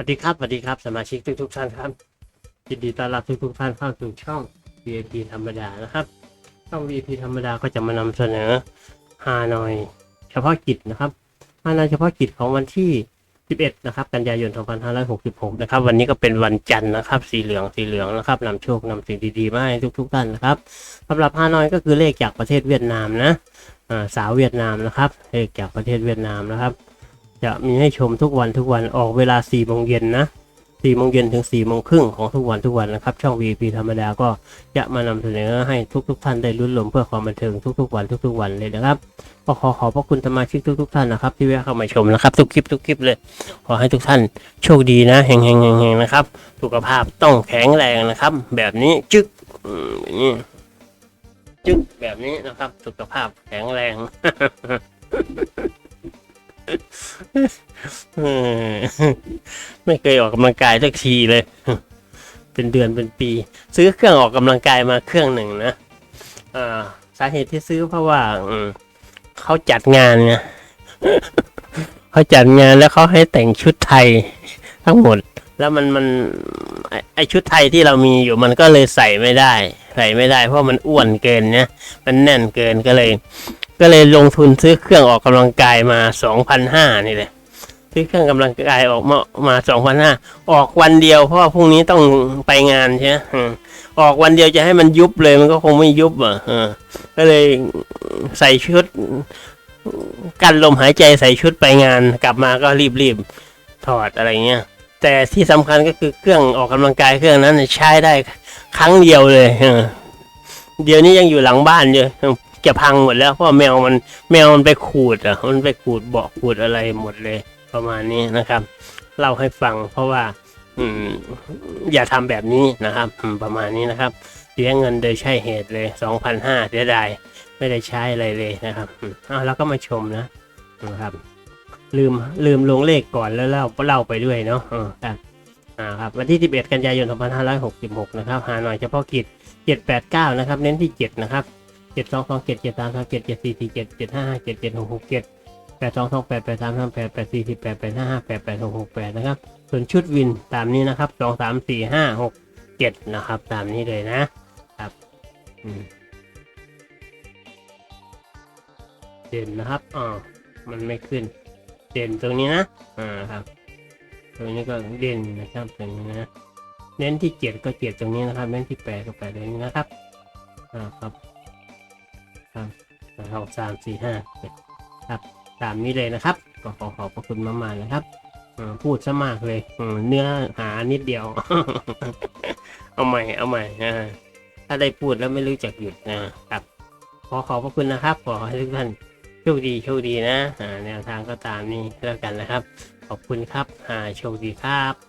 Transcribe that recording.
วัสดีครับสวัสดีครับสมาชิกทุกทุกๆท่านครับยินดีต้อนรับทุกทุกๆท่านเข้าสู่ช่อง VIP ธรรมดานะครับ ช่อง VIP ธรรมดาก็จะมานำเสนอฮานอย เฉพาะกิจนะครับฮานอยเฉพาะกิจของวันที่ 11 นะครับ กันยายน 2566 นะครับ วันนี้ก็เป็นวันจันทร์นะครับ สีเหลืองสีเหลืองนะครับนำโชคนำสิ่งดีๆมาให้ทุก ๆท่านนะครับสำหรับฮานอยก็คือเลขจากประเทศเวียดนามนะสาวเวียดนามนะครับเลขจากประเทศเวียดนามนะครับ จะมีให้ชมทุกวันทุกวันออกเวลา4โมงเย็นนะ4โมงเย็นถึง4โมงครึ่งของทุกวันทุกวันนะครับ ช่อง VP ธรรมดาก็จะมานำเสนอให้ทุกๆทท่านได้ลุ้นลมเพื่อความบันเทิงทุกๆวันทุกๆวันเลยนะครับก็ขอขอบพระคุณสมาชิกทุก ๆ ท่านนะครับ ที่แวะเข้ามาชมนะครับ ทุกคลิปทุกคลิปเลย ขอให้ทุกท่านโชคดีนะเฮงเฮงเฮงเฮงนะครับสุขภาพต้องแข็งแรงนะครับ แบบนี้จึ๊กแบบนี้จึ๊กแบบนี้นะครับ สุขภาพแข็งแรง ไม่เคยออกกำลังกายสักทีเลย เป็นเดือนเป็นปี ซื้อเครื่องออกกำลังกายมาเครื่องหนึ่งนะอ่าสาเหตุที่ซื้อเพราะว่าเขาจัดงานไงเขาจัดงานแล้วเขาให้แต่งชุดไทยทั้งหมด แล้วมันมันไอชุดไทยที่เรามีอยู่มันก็เลยใส่ไม่ได้ ใส่ไม่ได้ เพราะมันอ้วนเกินเนี่ยมันแน่นเกินก็เลย ก็เลยลงทุนซื้อเครื่องออกกำลังกายมาสองพันห้านี่แหละซื้อเครื่องกำลังกายออกมามาสองพันห้าออกวันเดียวเพราะว่าพรุ่งนี้ต้องไปงานใช่ไหมออกวันเดียวจะให้มันยุบเลยมันก็คงไม่ยุบอะก็เลยใส่ชุดกันลมหายใจใส่ชุดไปงานกลับมาก็รีบๆถอดอะไรเงี้ยแต่ที่สำคัญก็คือเครื่องออกกำลังกายเครื่องนั้นใช้ได้ครั้งเดียวเลยเดี๋ยวนี้ยังอยู่หลังบ้านอยู่ จะพังหมดแล้วเพราะแมวมันแมวมันไปขูดอะมันไปขูดเบาะขูดอะไรหมดเลย ประมาณนี้นะครับ เล่าให้ฟังเพราะว่าอืมอย่าทำแบบนี้นะครับประมาณนี้นะครับเสียเงินโดยใช่เหตุเลยสองพันห้าเสียดายไม่ได้ใช้อะไรเลยนะครับอ้าวแล้วก็มาชมนะนะครับ ลืมลืมลงเลขก่อนแล้วเล่าเล่าไปด้วยเนาะออครับอ่าครับวันที่ 11 กันยายน 2566 นะครับ หาหน่อยเฉพาะกิจ 789 นะครับ เน้นที่ 7 นะครับ 7227 7327 7447 755 7767 8228 8338 8448 855 88668นะครับ ส่วนชุดวินตามนี้นะครับ2 3 4 5 6 7นะครับ ตามนี้เลยนะครับเด่นนะครับอ๋อมันไม่ขึ้น เด่นตรงนี้นะอ่าครับ ตรงนี้ก็เด่นนะครับตรงนี้นะเน้นที่เจ็ดก็เจ็ดตรงนี้นะครับ เน้นที่แปดก็แปดตรงนี้นะครับอ่าครับ ครับสองสามสี่ห้าครับตามนี้เลยนะครับ ก็ขอขอบพระคุณมากๆนะครับพูดซะมากเลยเนื้อหานิดเดียว เอาใหม่เอาใหม่ถ้าได้พูดแล้วไม่รู้จักหยุดนะครับ ขอขอบพระคุณนะครับ ขอให้ทุกท่านโชคดีโชคดีนะแนวทางก็ตามนี้แล้วกันนะครับ ขอบคุณครับโชคดีครับ